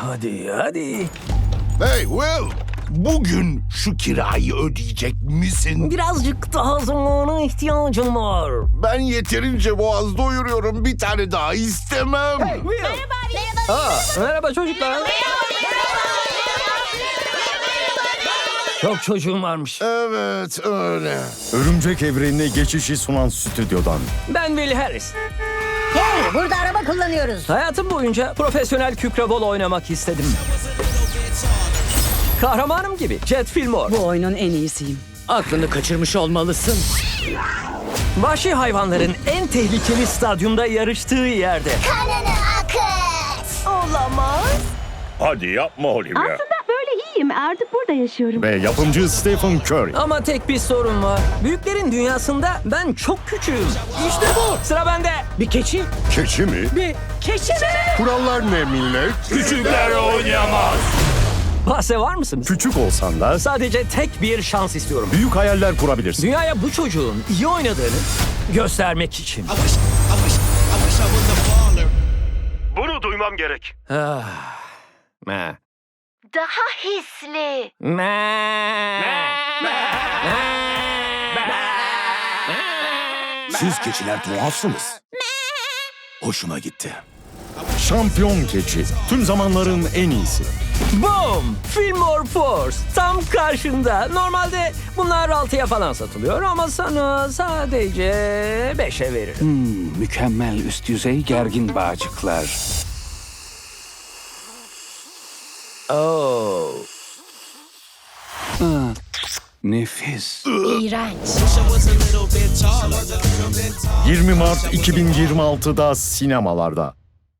hadi hadi. Hey Will, bugün şu kirayı ödeyecek misin? Birazcık daha zamana ihtiyacım var. Ben yeterince boğaz doyuruyorum. Bir tane daha istemem. Aa, merhaba çocuklar. Çok çocuğum varmış. Evet öyle. Örümcek evrenine geçişi sunan stüdyodan. Ben Will Harris. Burada araba kullanıyoruz. Hayatım boyunca profesyonel kükrabol oynamak istedim. Kahramanım gibi Jet Fillmore. Bu oyunun en iyisiyim. Aklını kaçırmış olmalısın. Vahşi hayvanların en tehlikeli stadyumda yarıştığı yerde. Hadi yapma Olivia. Böyle iyiyim. Artık burada yaşıyorum. Ve yapımcı Stephen Curry. Ama tek bir sorun var. Büyüklerin dünyasında ben çok küçüğüm. İşte bu. Sıra bende. Bir keçi. Keçi mi? Bir keçi mi? Kurallar ne millet? Küçükler oynayamaz. Bahse var mısınız? Küçük olsan da Sadece tek bir şans istiyorum. büyük hayaller kurabilirsin. Dünyaya bu çocuğun iyi oynadığını göstermek için. Bunu duymam gerek. Ah. Me. Daha hisli. Siz keçiler tuhafsınız. Hoşuma gitti. Şampiyon keçi. Tüm zamanların en iyisi. Boom! Fillmore Force tam karşında. Normalde bunlar 6'ya falan satılıyor ama sana sadece 5'e veririm. Mükemmel üst düzey gergin bağcıklar. Oh. Nefis. İğrenç. 20 Mart 2026'da sinemalarda.